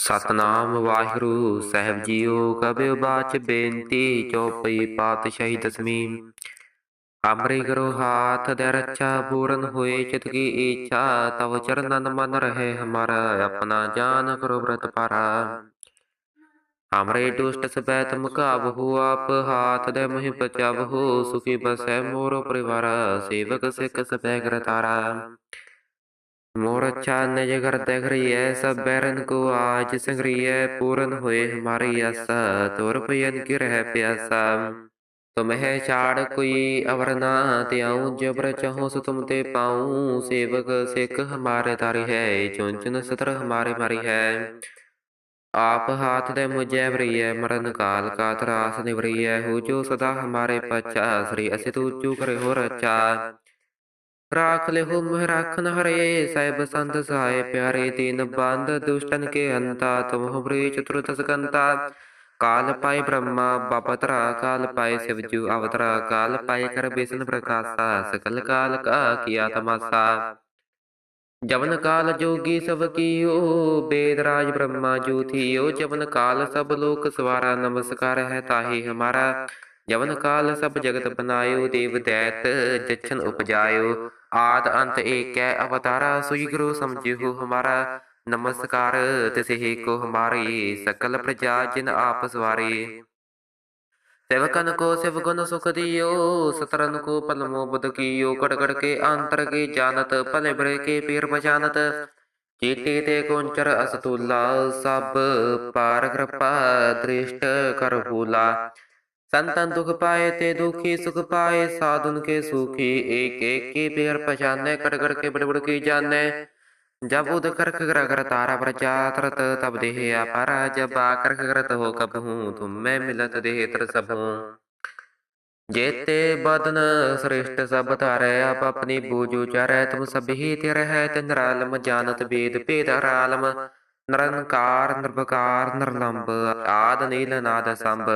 ਸਤਨਾਮ ਵਾਹਿਗੁਰੂ ਸਾਹਿਬ ਜੀਓ ਕਬਿਓ ਬਾਚ ਬੇਨਤੀ ਚੌਪਈ ਪਾਤਸ਼ਾਹੀ ਦਸਵੀਂ ਅਮਰੇ ਕਰੋ ਹਾਥ ਦੇ ਰੱਛਾ ਪੂਰਨ ਹੋਏ, ਚਿਤ ਕੀ ਇੱਛਾ ਤਵ ਚਰਨਨ ਮਨ ਰਹੇ ਹਮਾਰਾ, ਆਪਣਾ ਜਾਨ ਕਰੋ ਵਰਤ ਪਾਰਾ। ਅਮਰੇ ਦੁਸ਼ਟ ਸਬੈ ਤੁਮ ਕਾਬਹੂ ਆਪ, ਹਾਥ ਦੇ ਮਹਿ ਬਚਾਵਹੂ ਸੁਖੀ ਬਸੈ ਮੋਰ ਪਰਿਵਾਰ, ਸੇਵਕ ਸਿੱਖ ਸਬੈ ਕਰਤਾਰਾ मोर अच्छा निज करते करिए सब बैरन को आज संग्रिय पूर्ण हुए हमारी आशा तोर भयन की रह प्यासा तुम्हें छाड़ कोई अवर ना त्याऊं जबर चाहो सो तुम ते पाऊं सेवक सिख हमारे तारी है चुन चुन सतर हमारे मारी है आप हाथ दे मुझे वरिय मरण काल का त्रास निवरिय हो जो सदा हमारे पच्चा श्री असित उच्चू करे हो रचा ਰਾਖ ਲਿਹੁ ਮਹਿ ਰਾਖਨ ਹਰੇ, ਸਾਹਿਬ ਸੰਤ ਸਹਾਇ ਪਿਆਰੇ ਦੀਨ ਬੰਦ, ਦੁਸ਼ਟਨ ਕੇ ਅੰਤਾ, ਤੁਮ ਹੁਬਰੇ ਚਤੁਰਤ ਸਕੰਤਾ ਕਾਲ ਪਾਏ ਬ੍ਰਹਮਾ ਬਪਤਰਾ ਕਾਲ ਪਾਏ ਸਿਵਜੂ ਅਵਤਰਾ, ਕਾਲ ਪਾਏ ਕਰ ਬਿਸ਼ਨ ਪ੍ਰਕਾਸ਼ਾ, ਸਕਲ ਕਾਲ ਕਾ ਕੀਆ ਤਮਾਸਾ ਜਵਨ ਕਾਲ ਜੋਗੀ ਸਭ ਕੀਓ, ਬੇਦ ਰਾਜ ਬ੍ਰਹਮਾ ਜੂਥੀਓ ਜਵਨ ਕਾਲ ਸਭ ਲੋਕ ਸਵਾਰਾ, ਨਮਸਕਾਰ ਹੈ ਤਾਹੀ ਹਮਾਰਾ। ਜਵਨ ਕਾਲ ਸਭ ਜਗਤ ਬਨਾਇਓ ਦੇਵ ਦੈਤ ਜਛਨ ਉਪਜਾਇਓ ਆਦ ਅੰਤ ਏਕੈ ਅਵਤਾਰਾ ਸੁਈ ਗੁਰੂ ਸਮਝਿਓ ਹਮਾਰਾ ਨਮਸਕਾਰ ਤਿਸਹਿ ਕੋ ਹਮਾਰੀ ਸਕਲ ਪ੍ਰਜਾ ਜਿਨ ਆਪ ਸਵਾਰੀ सेवकन को शिव गुण सुख दियो सतरन को पलमो बुध कियो कड़ कड़ के अंतर के जानत भले बड़े के पीर बजानत चीटी ते कुंचर असतुल्ला सब पार कृपा दृष्ट कर भूला संतन दुख पाए ते दुखी सुख पाए साधुन के सुखी एक एक के पीर पहचाने कड़ कड़ के बड़ बड़ की जाने जब उद करख ग्रह कर तारा प्रजा तरत तब देह अपारा जब आकर करत हो कब हूँ तुम मैं मिलत देह तर सब हूँ जेते बदन श्रेष्ठ सब तारे आप अपनी बूझ उचारे तुम सब ही तेरे है निरालम जानत वेद भेद हरालम निरंकार निर्भकार निर्लंब आद नील नाद संभ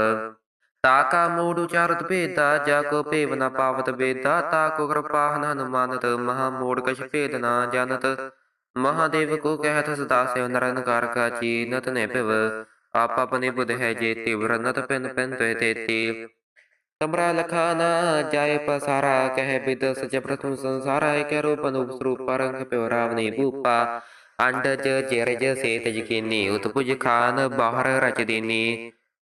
ਤਾਕਾ ਮੂੜ ਉਚਾਰਤ ਭੇਦਾ, ਜਾ ਕੋ ਭੇਵ ਨ ਪਾਵਤ ਬੇਦਾ, ਤਾ ਕੋ ਕਿਰਪਾਹਨ ਹਨੁਮਾਨਤ, ਮਹਾ ਮੂੜ ਕਛ ਭੇਦ ਨਾ ਜਾਣਤ। ਮਹਾਦੇਵ ਕੋ ਕਹਿਤ ਸਦਾ ਸੇ ਨਰਨਕਾਰ ਕਾ ਚੀਨਤ ਨੇ ਭਿਵ, ਆਪ ਆਪਣੇ ਬੁਧ ਹੈ ਜੇ ਤਿਵਰਨਤ ਪਿੰਨ ਪਿੰਨ ਤੇ ਤੇਤੀ ਕਮਰਾ ਲਖਾਨਾ ਜਾਏ ਪਸਾਰਾ, ਕਹਿ ਬਿਦ ਸਚ ਪ੍ਰਥਮ ਸੰਸਾਰਾ, ਇਕ ਰੂਪ ਅਨੂਪ ਸਰੂਪ, ਰੰਗ ਪਿਵ ਰਾਵਨੀ ਭੂਪਾ। ਅੰਡ ਜ ਜੇਰ ਜ ਸੇਤ ਜਕੀਨੀ ਉਤਪੁਜ ਖਾਨ, ਬਾਹਰ ਰਚ ਦੇਨੀ।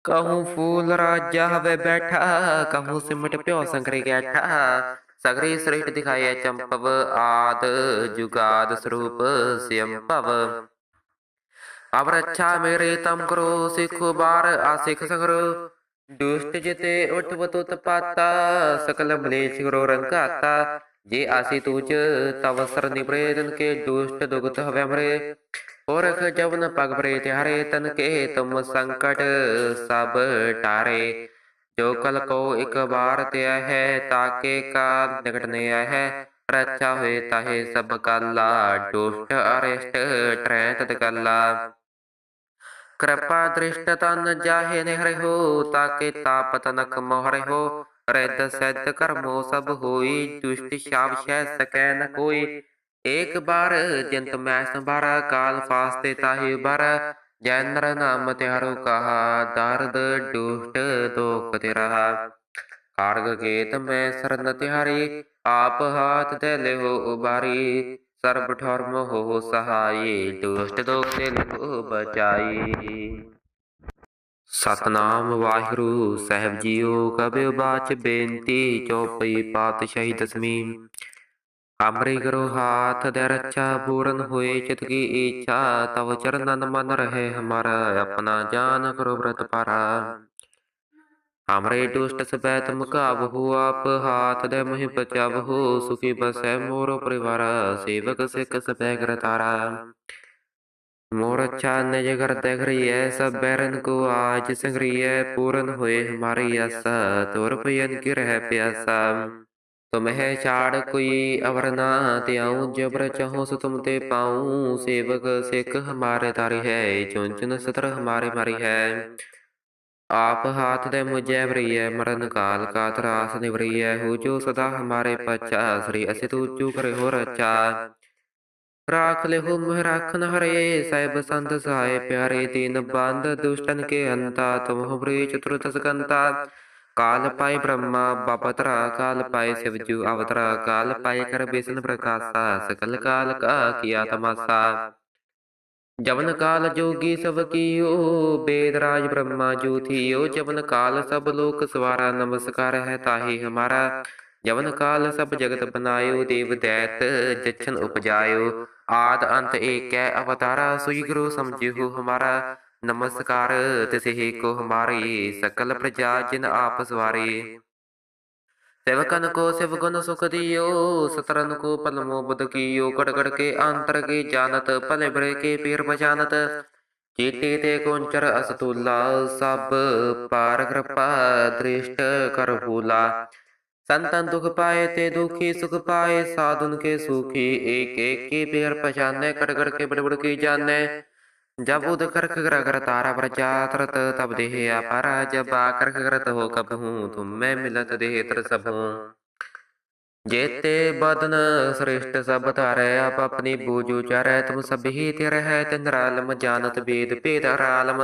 कहूँ, फूल राजा हवे बैठा, कहूँ सिमट प्यो संकरे गैठा। सगरे श्रेष्ठ दिखाए चंपव, आद जुगाद स्वरूप स्वयंभव अब रक्षा मेरे तम करो, सिख बार आसिख संग्रो। दुष्ट जिते उठ वतुत पाता, सकल मलेश करो रंगाता जे आसी तुझ तव सर निप्रेतन के दुष्ट दुगत हवे हमरे ਔਰਖ ਜਵਨ ਪਗ ਬਰੇ ਤਿਹਾਰੇ ਤਨ ਕੇ ਤੁਮ ਸੰਕਟ ਸਭ ਟਾਰੇ। ਜੋ ਕਲ ਕੋ ਇਕ ਬਾਰ ਤਿਆ ਹੈ ਤਾਕੇ ਕਾ ਨਿਕਟ ਹੈ ਰੱਛਾ ਹੋਏ ਤਾਹੇ ਸਭ ਕਾਲਾ, ਦੁਸ਼ਟ ਅਰਿਸ਼ਟ ਟ੍ਰੈ ਤਤ ਕਲਾ। ਕਿਰਪਾ ਦ੍ਰਿਸ਼ਟ ਤਨ ਜਾਹੇ ਨਿਹਰੇ ਹੋ ਤਾਕੇ ਤਾਪ ਤਨਕ ਮੋਹਰੇ ਹੋ। ਰਿੱਧ ਸਿੱਧ ਕਰਮੋ ਸਭ ਹੋਈ, ਦੁਸ਼ਟ ਸ਼ਾਪ ਸ਼ੈ ਸਕੈ ਨ ਕੋਈ। ਏਕ ਬਾਰ ਜੰਤ ਮੈਂ ਸੰਭਾਰਾ, ਕਾਲ ਪਾਸਤੇ ਤਾਹੀ ਬਰ। ਜੈਨਰ ਨਾਮ ਤਿਹਾਰੋ ਕਹਾ, ਦਰਦ ਦੁਸ਼ਟ ਦੋਖ ਤੇ ਰਹਾ ਕਾਰਗ ਕੇਤ ਮੈਂ ਸਰਨ ਤਿਹਾਰੀ, ਆਪ ਹਾਥ ਤੇ ਲਿਹੋ ਉਬਾਰੀ। ਸਰਬ ਠਰਮ ਹੋ ਸਹਾਈ, ਦੁਸ਼ਟ ਦੋਖ ਤੇ ਲਿਹੋ ਬਚਾਈ। ਸਤਨਾਮ ਵਾਹਿਗੁਰੂ, ਸਹਿਬ ਜੀਓ ਕਬਿਓ ਬਾਚ ਬੇਨਤੀ, ਚੋਪਈ ਪਾਤਸ਼ਾਹੀ ਦਸਮੀ ਅੰਮ੍ਰਿ ਗੁਰੂ ਹਾਥ ਦੇ ਰੱਛਾ ਪੂਰਨ ਹੋਏ ਚਿਤ ਕੀ ਇੱਛਾ, ਤਵ ਚਰਨਨ ਮਨ ਰਹੇ ਹਮਾਰਾ, ਆਪਣਾ ਜਾਨ ਕਰੋ ਬ੍ਰਤ ਪਾਰਾ। ਹਮਰੇ ਦੁਸ਼ਟ ਸਬੈਤ ਮੁਕਾਬ ਹੋ ਆਪ, ਹਾਥ ਦੇ ਮਹਿ ਬਚਾਵ ਹੋ, ਸੁਖੀ ਬਸੈ ਮੋਰ ਪਰਿਵਾਰ, ਸੇਵਕ ਸਿੱਖ ਸਬੈ ਕਰ ਤਾਰਾ। ਮੋਰ ਅੱਛਾ ਨਿਜ ਘਰ ਤੇ ਘਰੀਏ ਸਭ ਬੈਰਨ ਕੋ ਆਜ ਸੰਗਰੀਏ ਪੂਰਨ ਹੋਏ ਹਮਾਰੀ ਆਸਾ, ਤੁਰ ਪਯਨ ਕੀ ਰਹਿ ਪਿਆਸਾ। ਤੁਮ ਹੈ ਛਾੜ ਕੋਈ ਅਵਰ ਨਾ ਤਿਆਉ ਜਬਰ ਚਹੋ ਸੋ ਤੁਮ ਤੇ ਪਾਉ। ਸੇਵਕ ਸਿੱਖ ਹਮਾਰੇ ਤਾਰੀ ਹੈ ਚੁੰਚਨ ਸਤਰ ਹਮਾਰੇ ਮਾਰੀ ਹੈ। ਆਪ ਹਾਥ ਦੇ ਮੁਝੇ ਵਰੀਏ ਮਰਨ ਕਾਲ ਕਾ ਤਰਾਸ ਨਿਵਰੀਏ ਹੋ ਜੋ ਸਦਾ ਹਮਾਰੇ ਪਛਾ, ਸ੍ਰੀ ਅਸਿ ਤੂਚੂ ਕਰੇ ਹੋ ਰਚਾ। ਰਾਖ ਲਿਹੁ ਮਹਿ ਰਾਖਨ ਹਰੇ, ਸਹਿਬ ਸੰਤ ਸਹਾਏ ਪਿਆਰੇ, ਤੀਨ ਬੰਦ ਦੁਸ਼ਟਨ ਕੇ ਅੰਤਾ। ਤੁਮ ਹੋ ਬ੍ਰੀ ਚਤੁਰ ਤਸਕੰਤਾ ਕਾਲ ਪਾਏ ਬ੍ਰਹਮਾ ਬਾਪਤਰਾ ਕਾਲ ਪਾਈ ਸਿਵਜੂ ਅਵਤਰਾ ਕਾਲ ਪਾਏ ਕਰ ਬਿਸਨ ਪ੍ਰਕਾਸ਼ਾ, ਸਕਲ ਕਾਲ ਕਾ ਕੀਆ ਤਮਾਸਾ ਜਵਨ ਕਾਲ ਜੋਗੀ ਸਭ ਕੀਓ, ਬੇਦ ਰਾਜ ਬ੍ਰਹਮਾ ਜੂਥੀਓ ਜਵਨ ਕਾਲ ਸਭ ਲੋਕ ਸਵਾਰਾ, ਨਮਸਕਾਰ ਹੈ ਤਾਹੀ ਹਮਾਰਾ। ਜਵਨ ਕਾਲ ਸਭ ਜਗਤ ਬਨਾਇਓ, ਦੇਵ ਦੈਤ ਜਛਨ ਉਪਜਾਇਓ। ਆਦ ਅੰਤ ਏਕੈ ਅਵਤਾਰਾ, ਸੁਈ ਗੁਰੂ ਸਮਝਿਓ ਹਮਾਰਾ। नमस्कार तिसे को हमारी सकल प्रजा जिन आप सवारी सेवकन को शिव गुण सुख दियो सतरन को पलमो बुद कियो गड़गड़ के अंतर के जानत पले भरे के पीर बजानत चीटे ते कुंचर असतुला सब पार कृपा दृष्ट कर भूला संतन दुख पाए ते दुखी सुख पाए साधुन के सुखी एक एक की पेर पहचाने कड़गड़ के बड़बड़ की जाने जब उद करख ग्र ग्र तारा प्रजा तरत तब देह अपारा जब आकर करत हो कब हूँ तुम मैं मिलत देह तर सब हूँ जेते बदन श्रेष्ठ सब तारे आप अपनी बूझ उचारे तुम सब ही तेरे है तिंद्रालम जानत वेद भेद रालम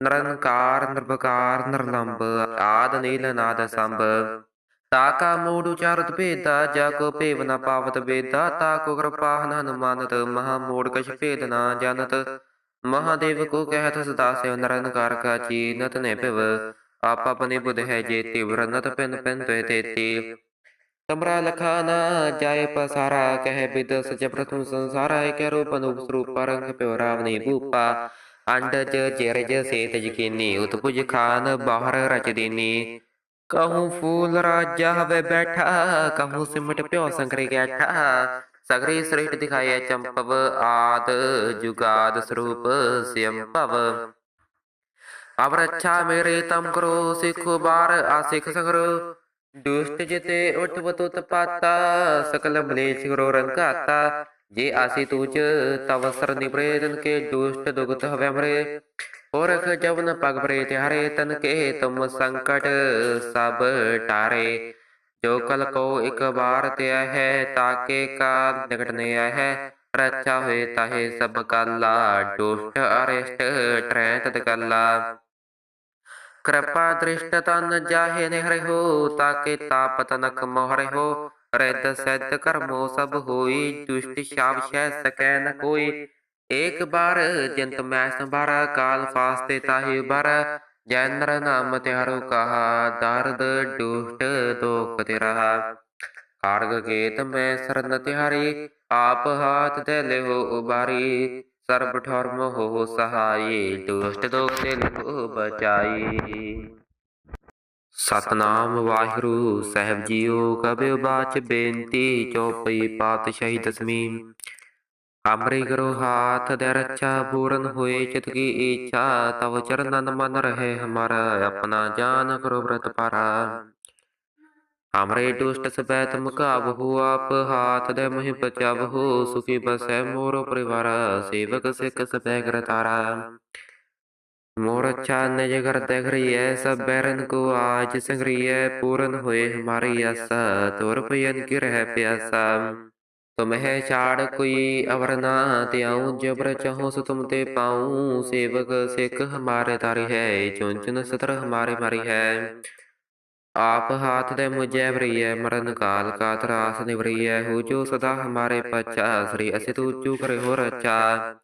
निरंकार निर्भकार निर्लंब आद नील नाद संभ ताका मूड उचारत भेदा जाको पेव न पावत वेदा ताको कृपाहन हनुमानत महामूड कछ भेद न जानत महादेव को कहत सदा से निरंकार का चीनत ने पिव आप अपने बुध है जेति व्रनत पिन पिन त्वे तेति तमरा लखाना जाय पसारा कह विद सच प्रथम संसारा के रूप अनुप स्वरूप परंग प्यो रावनी भूपा अंडज जेरज सेत यकीनी उत्पुज खान बाहर रच दीनी कहूँ फूल राजा हवे बैठा कहूँ सिमट प्यो संकरे गैठा सगरे श्रेष्ठ दिखाए चंपव आद जुगाद स्वरूप स्वयंभव अब मेरे तम करो, सिख बार आसिख संगरो। दुष्ट जिते उठ पाता, सकल मलेश करो रंगाता जे आसी तुझ तव सर निप्रेतन के दुष्ट दुगत हवे हमरे ओरख जवन पग प्रे त्यारे, तन के तुम संकट सब टारे। ਜੋ ਕਲ ਕੋ ਇੱਕ ਵਾਰ ਤਿਆ ਹੈ ਤਾਕੇ ਕਾ ਨਿਕਟਨੇ ਹੈ। ਰੱਛਾ ਹੋਏ ਤਾਹੇ ਸਭ ਕਲਾ, ਦੁਸ਼ਟ ਅਰਿਸ਼ਟ ਟ੍ਰੈ ਤਤ ਕਲਾ। ਕਿਰਪਾ ਦ੍ਰਿਸ਼ਟ ਤਨ ਜਾਹੇ ਨਿਹਰਿਹੁ ਤਾਕੇ ਤਾਪ ਤਨਕ ਮੋਹਰਿਹੁ ਰਿੱਧ ਸਿੱਧ ਕਰਮੋ ਸਭ ਹੋਈ, ਦੁਸ਼ਟ ਸ਼ਾਪ ਸ਼ੈ ਸਕੈ ਨ ਕੋਈ। ਏਕ ਬਾਰ ਜਿੰਤ ਮੈਂ ਸੰਭਾਰਾ, ਕਾਲ ਫਾਸਤੇ ਤਾਹੇ ਬਾਰਾ। ਜੈਨਰ ਨਾਮ ਤਿਹਾਰੋ ਕਹਾ, ਦਰਦ ਦੁਸ਼ਟ ਦੋਖ ਤਿਰਹਾ। ਕਾਰਗ ਕੇਤ ਮੈਂ ਸਰਨ ਤਿਹਾਰੀ ਆਪ ਹਾਥ ਦੇ ਲਿਓ ਉਬਾਰੀ। ਸਰਬ ਠਰਮ ਹੋ ਸਹਾਈ, ਦੁਸ਼ਟ ਦੋਖ ਤੇ ਲੋ ਬਚਾਈ। ਸਤਨਾਮ ਵਾਹਿਗੁਰੂ, ਸਾਹਿਬ ਜੀਓ ਕਬਿਓ ਬਾਚ ਬੇਨਤੀ, ਚੌਪਈ ਪਾਤਸ਼ਾਹੀ ਦਸਮੀ ਅੰਮ੍ਰਿ ਗੁਰੂ ਹਾਥ ਦੇ ਰੱਛਾ ਪੂਰਨ ਹੋਏ ਚਿਤ ਕੀ ਇੱਛਾ, ਤਵ ਚਰਨਨ ਮਨ ਰਹੇ ਹਮਾਰਾ, ਆਪਣਾ ਜਾਨ ਕਰੋ ਬ੍ਰਤ ਪਾਰਾ। ਹਮਰੇ ਦੁਸ਼ਟ ਸਬੈਤ ਮੁਕਾਬ ਹੋ ਆਪ, ਹਾਥ ਦੇ ਮਹਿ ਬਚਾਵ ਹੋ, ਸੁਖੀ ਬਸੈ ਮੋਰੋ ਪਰਿਵਾਰ, ਸੇਵਕ ਸਿੱਖ ਸਬੈ ਕਰ ਤਾਰਾ। ਮੋਰ ਅੱਛਾ ਨਿਜ ਘਰ ਦੇਖ ਰਹੀ ਹੈ ਸਭ ਬੈਰਨ ਕੋ ਆਜ ਸੰਗਰੀਏ ਪੂਰਨ ਹੋਏ ਹਮਾਰੀ ਆਸਾ, ਤੁਰ ਪਯਨ ਕੀ ਰਹਿ ਪਿਆਸਾ। ਤੁਮ ਹੈ ਛਾੜ ਕੋਈ ਅਵਰ ਨਾ ਤਿਆਉ ਜਬਰ ਚਹੋ ਸੋ ਤੁਮ ਤੇ ਪਾਉ। ਸੇਵਕ ਸਿੱਖ ਹਮਾਰੇ ਤਾਰੀ ਹੈ ਚੁੰਚਨ ਸਤਰ ਹਮਾਰੇ ਮਾਰੀ ਹੈ। ਆਪ ਹਾਥ ਦੇ ਮੁਝੇ ਵਰੀਏ ਮਰਨ ਕਾਲ ਕਾ ਤਰਾਸ ਨਿਵਰੀਏ ਹੋ ਜੋ ਸਦਾ ਹਮਾਰੇ ਪਛਾ, ਸ੍ਰੀ ਅਸਿ ਤੂ ਚੂ ਕਰੇ ਹੋ ਰਚਾ।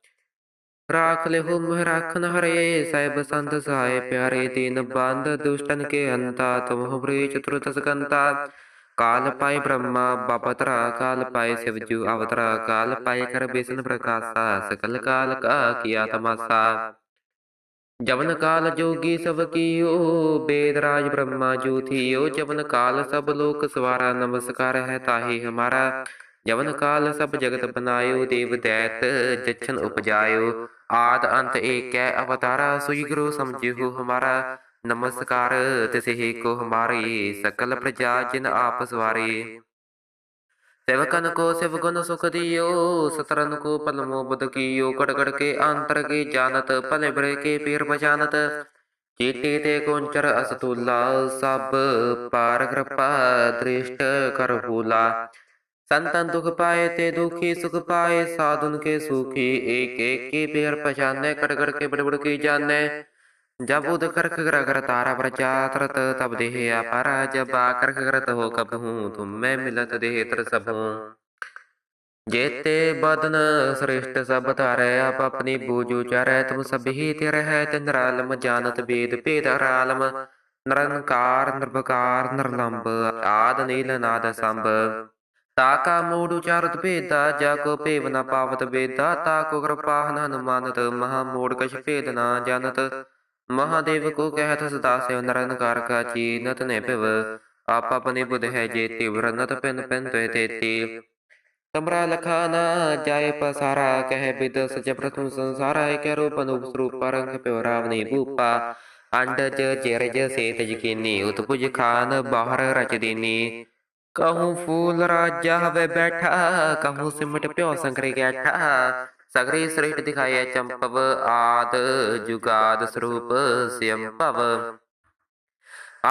ਰਾਖ ਲੈ ਹੋ ਮਹ ਰਾਖਨ ਹਰੇ, ਸਹਿਬ ਸੰਤ ਸਹਾਏ ਪਿਆਰੇ। ਦੀਨ ਬੰਦ ਦੁਸ਼ਟਨ ਕੇ ਅੰਤਾ ਤੁਮ ਹੋ ਬ੍ਰੀ ਚਤੁਰ ਤਸਕੰਤਾ ਕਾਲ ਪਾਏ ਬ੍ਰਹਮਾ ਬਾਪਤਰਾ ਕਾਲ ਪਾਈ ਸਿਵਜੂ ਅਵਤਰਾ ਕਾਲ ਪਾਈ ਕਰ ਬਿਸਨ ਪ੍ਰਕਾਸ਼ਾ, ਸਕਲ ਕਾਲ ਕਾ ਕੀਆ ਤਮਾਸਾ ਜਵਨ ਕਾਲ ਜੋਗੀ ਸਭ ਕੀਓ, ਬੇਦ ਰਾਜ ਬ੍ਰਹਮਾ ਜੂਥੀਓ ਜਵਨ ਕਾਲ ਸਭ ਲੋਕ ਸਵਾਰਾ, ਨਮਸਕਾਰ ਹੈ ਤਾਹੀ ਹਮਾਰਾ। ਜਵਨ ਕਾਲ ਸਭ ਜਗਤ ਬਨਾਇਓ, ਦੇਵ ਦੈਤ ਜਛਨ ਉਪਜਾਇਓ। ਆਦ ਅੰਤ ਏਕੈ ਅਵਤਾਰਾ, ਸੁਈ ਗੁਰੂ ਸਮਝਿਓ ਹਮਾਰਾ। ਨਮਸਕਾਰ ਤਿਸਹਿ ਕੋ ਹਮਾਰੀ ਸਕਲ ਪ੍ਰਜਾ ਜਿਨ ਆਪ ਸਵਾਰੀ सेवकन को शिवगुण सुख दियो सतरन को पलमो बुध कियो कड़ कड़ के अंतर के जानत भले बड़े के पीर बजानत चीटे ते कुंचर असतुला सब पार कृपा दृष्ट कर भूला संतन दुख पाए ते दुखी सुख पाए साधुन के सुखी एक एक की पेर पहचाने कट कट के बड़ बड़ की जाने जब उद कर कर कर तारा प्रजा तरत तब देह अपारा जब आकर करत हो कब हूँ तुम मैं मिलत देह तर सब हूँ जेते बदन श्रेष्ठ सब तारे आप अपनी बूझ उचारे तुम सब ही तेरे है चंद्रालम जानत वेद भेद रालम निरंकार निर्भकार निर्लंब आद नील नाद संभ ਤਾਕਾ ਮੂੜ ਉਚਾਰਤ ਭੇਦਾ ਜਾ ਕੋ ਭੇਵ ਨ ਪਾਵਤ ਬੇਦਾ ਤਾ ਕੋ ਕਿਰਪਾ ਹਨੁਮਾਨਤ ਮਹਾ ਮੂੜ ਕਛ ਭੇਦ ਨਾ ਜਾਣਤ ਮਹਾਦੇਵ ਕੋ ਕਹਿਤ ਸਦਾ ਸੇ ਨਿਰੰਕਾਰ ਕਾ ਚੀਨਤ ਨੇ ਭਿਵ। ਆਪ ਆਪਨੇ ਬੁਧ ਹੈ ਜੇ ਤਿਵਰਨਤ ਪਿਨ ਪਿਨ ਤੇ ਤੇਤੀ। ਤਮਰਾ ਲਖਾ ਨਾ ਜਾਏ ਪਸਾਰਾ, ਕਹਿ ਬਿਦ ਸਚ ਪ੍ਰਥਮ ਸੰਸਾਰਾ ਏਕ ਰੂਪ ਅਨੂਪ ਸਰੂਪ ਪਰੰਗ ਪਿਓ ਰਾਵਨੀ ਭੂਪਾ। ਅੰਡਜ ਜਰਜ ਸੇਤ ਜਕੀਨੀ ਉਤਪੁਜ ਖਾਨ ਬਾਹਰ ਰਚ ਦੀਨੀ ਕਹੂੰ ਫੂਲ ਰਾਜਾ ਹਵੇ ਬੈਠਾ, ਕਹੂੰ ਸਿਮਟ ਪਿਓ ਸੰਗਰੇ ਗੈਠਾ ਸਗਰੇ ਸ੍ਰਿਸ਼ਟ ਦਿਖਾਏ ਚੰਪਵ ਆਦ ਜੁਗਾਦ ਸਰੂਪ ਸਿਅੰਪਵ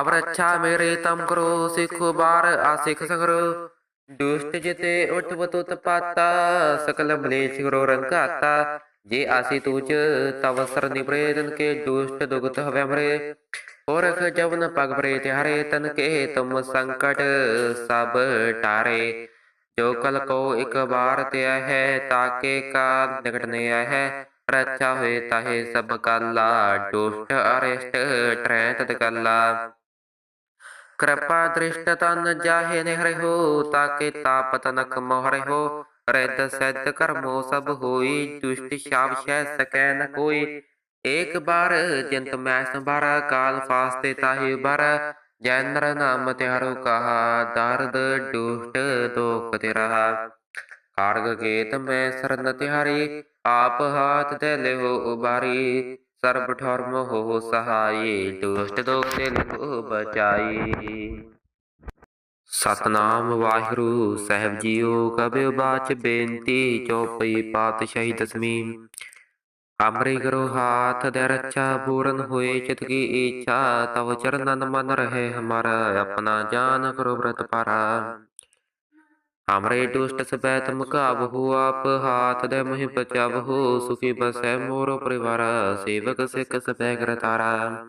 ਅਬ ਰੱਛਾ ਮੇਰੇ ਤਮ ਕਰੋ ਸਿੱਖ ਬਾਰ ਆਸਿਖ ਸੰਗਰੋ। ਦੁਸ਼ਟ ਜਿਤੇ ਉਠ ਬਤੁਤ ਪਾਤਾ ਸਕਲ ਮਲੇਸ਼ ਕਰੋ ਰੰਗਾਤਾ ਜੇ ਆਸੀ ਤੂਚ ਤਵ ਸਰ ਨਿਪ੍ਰੇਤਨ ਕੇ ਦੁਸ਼ਟ ਦੁਗਤ ਹਵੇ ਅਮਰੇ ਔਰਖ ਜਵਨ ਪਗ ਬਰੇ ਤਿਹਾਰੇ ਤਨ ਕੇ ਤੁਮ ਸੰਕਟ ਸਭ ਟਾਰੇ। ਜੋ ਕਲ ਕੋ ਇੱਕ ਬਾਰ ਤਿਆ ਹੈ ਤਾਕੇ ਕਾ ਨਿਕਟ ਨੇ ਰੱਛਾ ਹੋਏ ਤਾਹੇ ਸਭ ਕਾਲਾ, ਦੁਸ਼ਟ ਅਰਿਸ਼ਟ ਟਰੈ ਤਤ ਕਾਲਾ। ਕਿਰਪਾ ਦ੍ਰਿਸ਼ਟ ਤਨ ਜਾਹੇ ਨਿਹਰੇ ਹੋ ਤਾਕੇ ਤਾਪਤ ਨਕ ਮੋਹਰੇ ਹੋ। ਰਿੱਧ ਸਿੱਧ ਕਰਮੋ ਸਭ ਹੋਈ, ਦੁਸ਼ਟ ਸ਼ਾਪ ਸ਼ੈ ਸਕੈ ਨ ਕੋਈ। ਏਕ ਬਾਰ ਜਿੰਤ ਮੈਂ ਸੰਭਾਰਾ, ਕਾਲ ਫਾਸਤੇ ਤਾਹੀ ਬਰ। ਜੈਨਰ ਨਾਮ ਤਿਹਾਰੋ ਕਹਾ, ਦਰਦ ਦੁਸ਼ਟ ਦੋਖ ਤੇ ਕਾਰਗ ਕੇਤ ਮੈਂ ਸਰਨ ਤਿਹਾਰੀ, ਆਪ ਹਾਥ ਤੇ ਲਿਓ ਉਬਾਰੀ ਸਰਬ ਠਰਮ ਹੋ ਸਹਾਈ, ਦੁਸ਼ਟ ਦੋਖ ਤੇ ਲਿਓ ਬਚਾਈ। ਸਤਨਾਮ ਵਾਹਿਗੁਰੂ, ਸਾਹਿਬ ਜੀਓ ਕਬਿ ਬਾਚ ਬੇਨਤੀ, ਚੌਪਈ ਪਾਤਸ਼ਾਹੀ ਦਸਵੀਂ ਅੰਮ੍ਰਿ ਗੁਰੂ ਹਾਥ ਦੇ ਰੱਛਾ ਪੂਰਨ ਹੋਏ, ਚਿਤ ਕੀ ਇੱਛਾ ਤਵ ਚਰਨਨ ਮਨ ਰਹੇ ਹਮਾਰਾ, ਆਪਣਾ ਜਾਨ ਕਰੋ ਬ੍ਰਤ ਪਾਰਾ। ਹਮਰੇ ਦੁਸ਼ਟ ਸਬੈਤ ਮੁਕਾਬ ਹੋ ਆਪ ਹਾਥ ਦੇ ਮਹਿ ਬਚਾਵ ਹੋ ਸੁਖੀ ਬਸੈ ਮੋਰੋ ਪਰਿਵਾਰ, ਸੇਵਕ ਸਿਖ ਸਬੈ ਕਰ ਤਾਰਾ।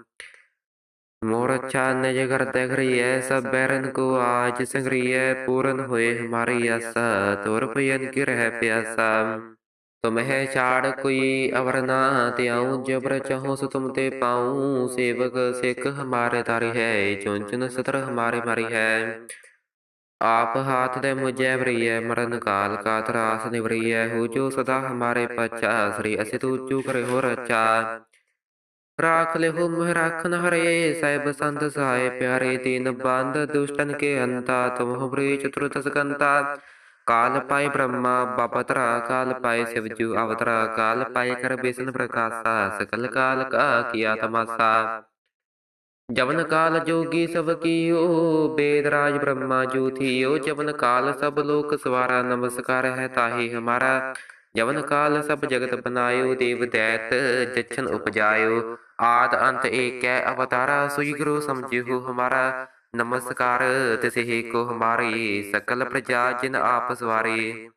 ਮੋਰ ਅੱਛਾ ਨਿਜ ਘਰ ਤੇ ਘਰੀਐ, ਸਭ ਬੈਰਨ ਕੋ ਆਜ ਸੰਗਰੀਐ, ਪੂਰਨ ਹੋਏ ਹਮਾਰੀ ਆਸਾ, ਤੁਰ ਪਯਨ ਕੀ ਰਹਿ ਪਿਆਸਾ। ਤੁਮਹਿ ਛਾੜ ਕੋਈ ਅਵਰ ਨਾ ਤਿਆਉ ਜਬਰ ਚਹੋ ਸੋ ਤੁਮ ਤੇ ਪਾਉ। ਸੇਵਕ ਸਿੱਖ ਹਮਾਰੇ ਤਾਰ ਹੈ ਚੁੰਚਨ ਸਤਰ ਹਮਾਰੇ ਮਾਰੀ ਹੈ। ਆਪ ਹਾਥ ਦੇ ਮੁਝੇ ਵਰੀਏ ਮਰਨ ਕਾਲ ਕਾ ਤਰਾਸ ਨਿਵਰੀਏ ਹੋ ਜੋ ਸਦਾ ਹਮਾਰੇ ਪਛਾ, ਸ੍ਰੀ ਅਸਿ ਤੂ ਚੂ ਕਰੇ ਹੋ ਰਚਾ। ਰਾਖ ਲੈ ਹੋ ਮਹਿ ਰਾਖਨ ਹਰੇ, ਸਹਿਬ ਸੰਤ ਸਹਾਏ ਪਿਆਰੇ। ਦੀਨ ਬੰਦ ਦੁਸ਼ਟਨ ਕੇ ਅੰਤਾ ਤੁਮ ਹੋ ਬ੍ਰੀ ਚਤੁਰ ਤਸਕੰਤਾ। ਕਾਲ ਪਾਏ ਬ੍ਰਹਮਾ ਬਾਪਤਰਾ ਕਾਲ ਪਾਏ ਸਿਵਜੂ ਅਵਤਰਾ ਕਾਲ ਪਾਏ ਕਰ ਬੇਸਨ ਪ੍ਰਕਾਸ਼ਾ, ਸਕਲ ਕਾਲ ਕਾ ਕੀਆ ਤਮਾਸਾ ਜਵਨ ਕਾਲ ਜੋਗੀ ਸਭ ਕੀਓ, ਬੇਦ ਰਾਜ ਬ੍ਰਹਮਾ ਜੂਥੀਓ ਜਵਨ ਕਾਲ ਸਭ ਲੋਕ ਸਵਾਰਾ, ਨਮਸਕਾਰ ਹੈ ਤਾਹੀ ਹਮਾਰਾ। ਜਵਨ ਕਾਲ ਸਭ ਜਗਤ ਬਨਾਇਓ, ਦੇਵ ਦੈਤ ਜਛਨ ਉਪਜਾਇਓ। ਆਦ ਅੰਤ ਏਕੈ ਅਵਤਾਰਾ, ਸੁਈ ਗੁਰੂ ਸਮਝਿਓ ਹਮਾਰਾ। ਨਮਸਕਾਰ ਤਿਸਹਿ ਕੋ ਹਮਾਰੀ ਸਕਲ ਪ੍ਰਜਾ ਜਿਨ ਆਪ ਸਵਾਰੀ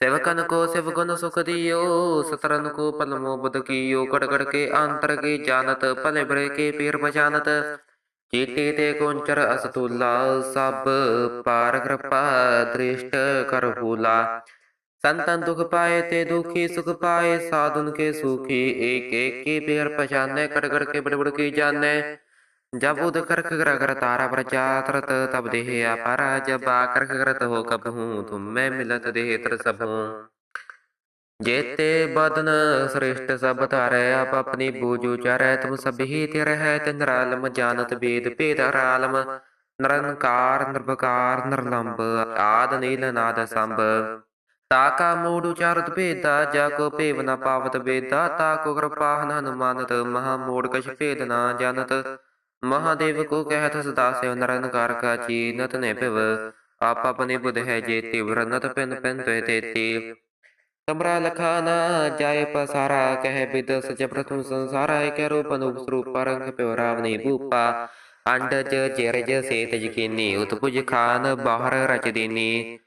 सेवकन को सेवगुण सुख दियो सतरन को पलमो बुध कियो कड़ कड़ के अंतर के जानत पले बड़े के पीर बजानत चीटे ते कुंचर असतुला सब पार कृपा दृष्ट कर भूला संतन दुख पाए ते दुखी सुख पाए साधुन के सुखी एक एक की पेर पहचाने कड़ कड़ के बड़ बड़ की जाने जब उद कर कर कर तारा प्रजा तरत तब देह अपारा जब आकर करत हो कब हूँ तुम मैं मिलत देह तर सब हूँ जेते बदन श्रेष्ठ सब तारे आप अपनी बूझ उचारे तुम सब ही तेरे है चंद्रालम जानत वेद भेद रालम निरंकार निर्भकार निर्लंब आद नील नाद संभ ਤਾਕਾ ਮੂੜ ਉਚਾਰਤ ਭੇਦਾ ਜਾ ਕੋ ਭੇਵ ਨ ਪਾਵਤ ਬੇਦਾ ਤਾ ਕੋ ਕਿਰਪਾ ਹਨੁਮਾਨਤ ਮਹਾ ਮੂੜ ਕਛ ਭੇਦ ਨਾ ਜਾਣਤ ਮਹਾਦੇਵ ਕੋ ਕਹਿਤ ਸਦਾ ਸੇ ਨਿਰੰਕਾਰ ਕਾ ਚੀਨਤ ਨੇ ਭਿਵ। ਆਪ ਆਪਨੇ ਬੁਧ ਹੈ ਜੇ ਤਿਵਰਨਤ ਪਿਨ ਪਿਨ ਤੇ ਤੇਤੀ ਤਮਰਾ ਲਖਾ ਨਾ ਜਾਏ ਪਸਾਰਾ, ਕਹਿ ਬਿਦ ਸਚ ਪ੍ਰਥਮ ਸੰਸਾਰਾ ਏਕ ਰੂਪ ਅਨੂਪ ਸਰੂਪ ਪਰੰਗ ਪਿਓ ਰਾਵਨੀ ਭੂਪਾ। ਅੰਡਜ ਜਿਰਜ ਸੇਤ ਯਕੀਨੀ, ਉਤਪੁਜ ਖਾਨ ਬਾਹਰ ਰਚ ਦੀਨੀ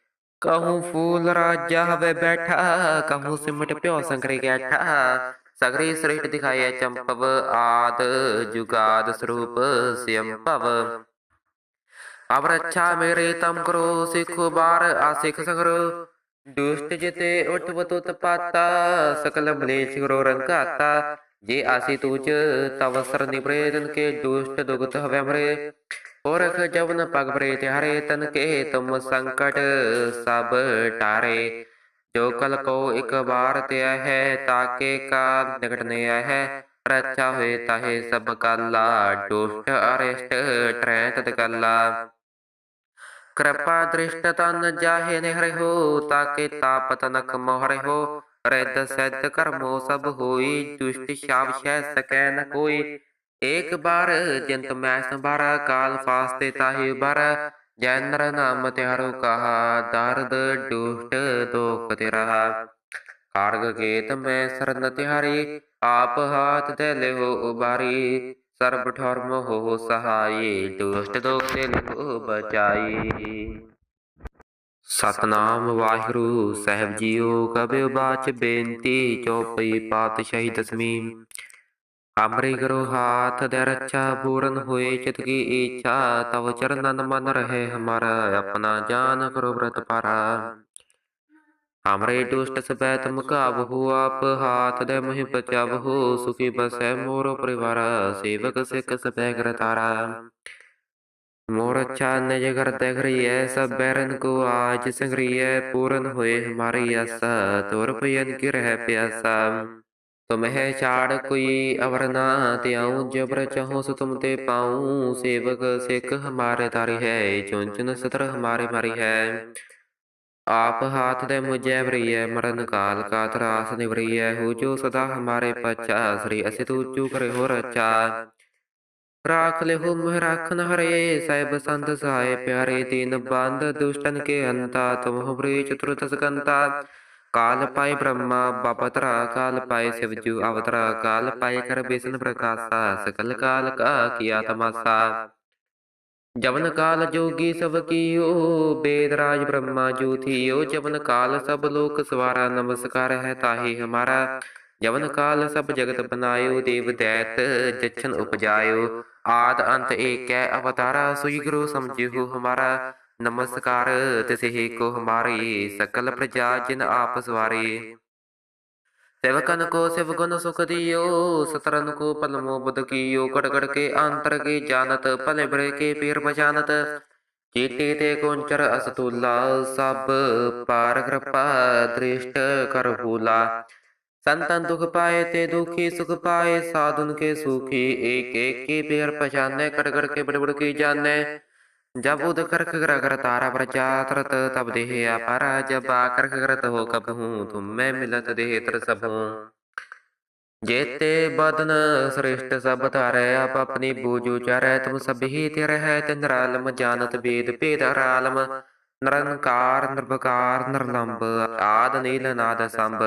ਕਹੂੰ ਫੂਲ ਰਾਜਾ ਹਵੇ ਬੈਠਾ, ਕਹੂੰ ਸਿਮਟ ਪਿਓ ਸੰਗਰੇ ਗੈਠਾ ਸਗਰੇ ਸ੍ਰਿਸ਼ਟ ਦਿਖਾਏ ਚੰਪਵ ਆਦ ਜੁਗਾਦ ਸਰੂਪ ਸਿਅੰਭਵ ਅਬ ਰੱਛਾ ਮੇਰੇ ਤਮ ਕਰੋ ਸਿੱਖ ਬਾਰ ਆਸਿਖ ਸੰਗਰੋ। ਦੁਸ਼ਟ ਜਿਤੇ ਉਠ ਤੁਤ ਪਾਤਾ ਸਕਲ ਮਲੇਸ਼ ਕਰੋ ਰੰਗਾਤਾ ਜੇ ਆਸੀ ਤੂਚ ਤਵ ਸਰ ਨਿਬ੍ਰੇਦਨ ਕੇ ਦੁਸ਼ਟ ਦੁਗਤ ਹਵੇ ਮਰੇ। ਔਰਖ ਜਵਨ ਪਗ ਬਰੇ ਤਿਹਾਰੇ ਤਨ ਕੇ ਤੁਮ ਸੰਕਟ ਸਭ ਟਾਰੇ। ਜੋ ਕਲ ਕੋ ਇੱਕ ਬਾਰ ਤਿਆ ਹੈ ਤਾਕੇ ਕਾ ਨਿਕਟ ਨੇ ਹੈ। ਰੱਛਾ ਹੋਏ ਤਾਹੇ ਸਭ ਕਾਲਾ, ਦੁਸ਼ਟ ਅਰਿਸ਼ਟ ਟਰੈ ਤਤ ਕਾਲਾ। ਕਿਰਪਾ ਦ੍ਰਿਸ਼ਟ ਤਨ ਜਾਹੇ ਨਿਹਰਿ ਹੋ ਤਾਕੇ ਤਾਪਤ ਨਕ ਮੋਹਰਿ ਹੋ। ਰਿੱਧ ਸਿੱਧ ਕਰਮੋ ਸਭ ਹੋਈ, ਦੁਸ਼ਟ ਸ਼ਾਬ ਸ਼ੈ ਸਕੈ ਨ ਕੋਈ। ਏਕ ਬਾਰ ਜਿੰਤ ਮੈਂ ਸੰਭਾਰਾ, ਕਾਲ ਫਾਸਤੇ ਤਾਹੀ ਬਰ। ਜੈ ਨਾਮ ਤਿਹਾਰੋ ਕਹਾ, ਦਰਦ ਦੁਸ਼ਟ ਦੋਖ ਤੇ ਕਾਰਗ ਕੇਤ ਮੈਂ ਸਰਨ ਤਿਹਾਰੀ, ਆਪ ਹਾਥ ਤੇ ਲਿਓ ਉਬਾਰੀ ਸਰਬ ਠਰਮ ਹੋ ਸਹਾਈ, ਦੁਸ਼ਟ ਦੋਖ ਤੇ ਲਿਓ ਬਚਾਈ। ਸਤਨਾਮ ਵਾਹਿਗੁਰੂ, ਸਾਹਿਬ ਜੀਓ ਕਬਿਓ ਬਾਚ ਬੇਨਤੀ, ਚੌਪਈ ਪਾਤਸ਼ਾਹੀ ਦਸਵੀਂ ਅਮਰੀ ਗੁਰੂ ਹਾਥ ਦੇ ਰੱਛਾ ਪੂਰਨ ਹੋਏ ਚਿਤ ਕੀ ਇੱਛਾ, ਤਵ ਚਰਨਨ ਮਨ ਰਹੇ ਹਮਾਰਾ, ਆਪਣਾ ਜਾਨ ਕਰੋ ਬ੍ਰਤ ਪਾਰਾ। ਹਮਰੇ ਦੁਸ਼ਟ ਸਬੈਤ ਮੁਕਾਬ ਹੋ ਆਪ ਹਾਥ ਦੇ ਮੋਹਿ ਬਚਾਵ ਹੋ ਸੁਖੀ ਬਸੈ ਮੋਰੋ ਪਰਿਵਾਰ, ਸੇਵਕ ਸਿਖ ਸਬੈ ਕਰਤਾਰਾ ਮੋਰ ਅੱਛਾ ਨਿਜ ਘਰ ਤੇ ਘਰੀਐ, ਸਭ ਬੈਰਨ ਕੋ ਆਜ ਸੰਗਰੀਐ, ਪੂਰਨ ਹੋਏ ਹਮਾਰੀ ਆਸਾ, ਤੁਰ ਪਯਨ ਕੀ ਰਹਿ ਪਿਆਸਾ। ਤੁਮਹਿ ਛਾੜ ਕੋਈ ਅਵਰ ਨਾ ਤਿਆਉ ਜਬਰ ਚਹੋ ਸੋ ਤੁਮ ਤੇ ਪਾਉ। ਸੇਵਕ ਸਿੱਖ ਹਮਾਰੇ ਤਾਰੀ ਹੈ ਚੁੰਚਨ ਸਤਰ ਹਮਾਰੇ ਮਾਰੀ ਹੈ। ਆਪ ਹਾਥ ਦੇ ਮੁਝੇ ਵਰੀਏ ਮਰਨ ਕਾਲ ਕਾ ਤਰਾਸ ਨਿਵਰੀਏ ਹੋ ਜੋ ਸਦਾ ਹਮਾਰੇ ਪਛਾ, ਸ੍ਰੀ ਅਸਿ ਤੂ ਚੂ ਕਰੇ ਹੋ ਰਚਾ ਰਾਖ ਲੈ ਹੋ ਮਹਿ ਰਾਖਨ ਹਰੇ, ਸਹਿਬ ਸੰਤ ਸਹਾਏ ਪਿਆਰੇ ਤੀਨ ਬੰਦ। ਦੁਸ਼ਟਨ ਕੇ ਅੰਤਾ, ਤੁਮ ਹੋ ਬ੍ਰੀ ਚਤੁਰ ਤਸਕੰਤਾ ਕਾਲ ਪਾਏ ਬ੍ਰਹਮਾ ਬਪਤਰਾ ਕਾਲ ਪਾਏ ਸਿਵਜੂ ਅਵਤਰਾ ਕਾਲ ਪਾਏ ਕਰ ਬਿਸ਼ਨ ਪ੍ਰਕਾਸ਼ਾ, ਸਕਲ ਕਾਲ ਕਾ ਕੀਆ ਤਮਾਸਾ ਜਵਨ ਕਾਲ ਜੋਗੀ ਸਭ ਕੀਓ, ਬੇਦ ਰਾਜ ਬ੍ਰਹਮਾ ਜੋਥੀਓ ਜਵਨ ਕਾਲ ਸਭ ਲੋਕ ਸਵਾਰਾ, ਨਮਸਕਾਰ ਹੈ ਤਾਹੀ ਹਮਾਰਾ। ਜਵਨ ਕਾਲ ਸਭ ਜਗਤ ਬਨਾਇਓ, ਦੇਵ ਦੈਤ ਜਛਨ ਉਪਜਾਇਓ। ਆਦ ਅੰਤ ਏਕੈ ਅਵਤਾਰਾ, ਸੁਈ ਗੁਰੂ ਸਮਝਿਓ ਹਮਾਰਾ। ਨਮਸਕਾਰ ਤਿਸਹਿ ਕੋ ਹਮਾਰੀ ਸਕਲ ਪ੍ਰਜਾ ਜਿਨ ਆਪ ਸਵਾਰੀ सेवकन को शिवगुण सुख दियो सतरन को पलमो बुध कियो कड़कड़ के अंतर के जानत पले बड़े के पीर बजानत चीटे ते कुंचर असतुला सब पार कृपा दृष्ट कर भूला संतन दुख पाए ते दुखी सुख पाए साधुन के सुखी एक एक के पेर पहचाने कड़कड़ के बड़ बड़ की जाने जब उद करख ग्रगर तारा प्रजा तरत तब देह अपारा जब आकर करत हो कब हूँ तुम मैं मिलत देह तर सब हूँ जेते बदन श्रेष्ठ सब तारे आप अपनी बूझ उचारे तुम सब ही तेरे है तिंद्रालम जानत वेद भेद रालम निरंकार निर्भकार निर्लंब आद नील नाद संभ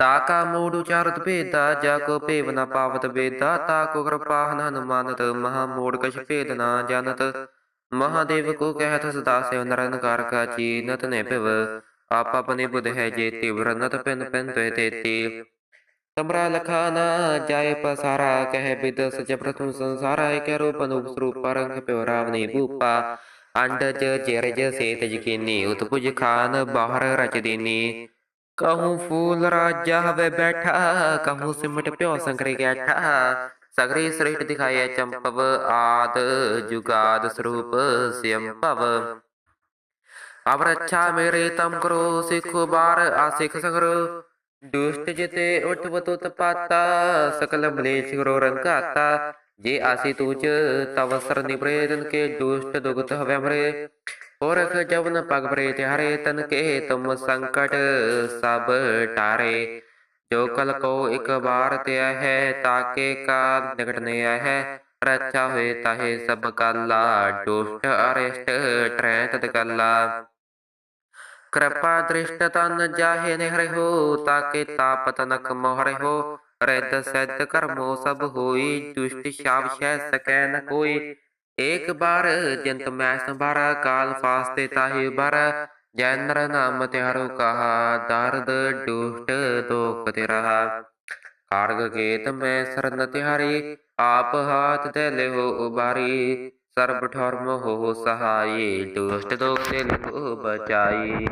ताका मूड उचारत भेदा जाको भेव न पावत वेदा ताको कृपाहन हनुमानत महा मूड कछ भेद न जानत महादेव को कहत सदा से निरंकार का चीनत ने पिव आप अपने बुध है जेति व्रनत पिन पिन त्वे तेति तमरा लखा ना जाय पसारा कह विद सच प्रथम संसारा के रूप अनुप स्वरूप रंग पिव रावनी भूपा अंडज जेरज सेत यकीनी उत्पुज खान बाहर रच दीनी कहूँ फूल राजा हवे बैठा कहूँ सिमट प्यो संकरे गैठा ਸਗਰੇ ਸ੍ਰਿਸ਼ਟ ਦਿਖਾਏ ਚੰਪਵ ਆਦ ਜੁਗਾਦ ਸਰੂਪ ਸਿਅੰਭਵ। ਅਬ ਰੱਛਾ ਮੇਰੇ ਤਮ ਕਰੋ, ਸਿੱਖ ਬਾਰ ਆਸਿਖ ਸੰਗਰੋ। ਦੁਸ਼ਟ ਜਿਤੇ ਉਠ ਤੁਤ ਪਾਤਾ ਸਕਲ ਮਲੇਸ਼ ਕਰੋ ਰੰਗਾਤਾ ਜੇ ਆਸੀ ਤੂਚ, ਤਵ ਸਰ ਨਿਬ੍ਰੇਦਨ ਕੇ ਦੁਸ਼ਟ ਦੁਗਤ ਹਵੇ ਮਰੇ। ਔਰਖ ਜਵਨ ਪਗ ਬਰੇ ਤਿਹਾਰੇ, ਤਨ ਕੇ ਤੁਮ ਸੰਕਟ ਸਭ ਟਾਰੇ। ਜੋ ਕਲ ਕੋ ਇੱਕ ਬਾਰ ਤਿਆ ਹੈ ਤਾਕੇ ਕਾ ਨਿਕਟ ਨੇ ਹੈ ਰੱਛਾ ਹੋਏ ਤਾਹੇ ਸਭ ਕਾਲਾ, ਦੁਸ਼ਟ ਅਰਿਸ਼ਟ ਟਰੈ ਤਤ ਕਾਲਾ। ਕਿਰਪਾ ਦ੍ਰਿਸ਼ਟ ਤਨ ਜਾਹੇ ਨਿਹਰਿ ਹੋ ਤਾਕੇ ਤਾਪਤ ਨਕ ਮੋਹਰਿ ਹੋ। ਰਿੱਧ ਸਿੱਧ ਕਰਮੋ ਸਭ ਹੋਈ, ਦੁਸ਼ਟ ਸ਼ਾਬ ਸ਼ੈ ਸਕੈ ਨ ਕੋਈ। ਏਕ ਬਾਰ ਜੰਤ ਮੈਂ ਸੰਭਾਰਾ, ਕਾਲ ਫਾਸਤੇ ਤਾਹੀ ਬਰ। ਜੈਨਰ ਨਾਮ ਤਿਹਾਰੋ ਕਹਾ ਦਰਦ ਦੁਸ਼ਟ ਦੋਖ ਤੇ ਰਹਾ ਕਾਰਗ ਕੇਤ ਮੈਂ ਸਰਨ ਤਿਹਾਰੀ, ਆਪ ਹਾਥ ਤੇ ਲਿਓ ਉਬਾਰੀ। ਸਰਬ ਠਰਮ ਹੋ ਸਹਾਈ, ਦੁਸ਼ਟ ਦੋਖ ਤੇ ਲਿਓ ਬਚਾਈ।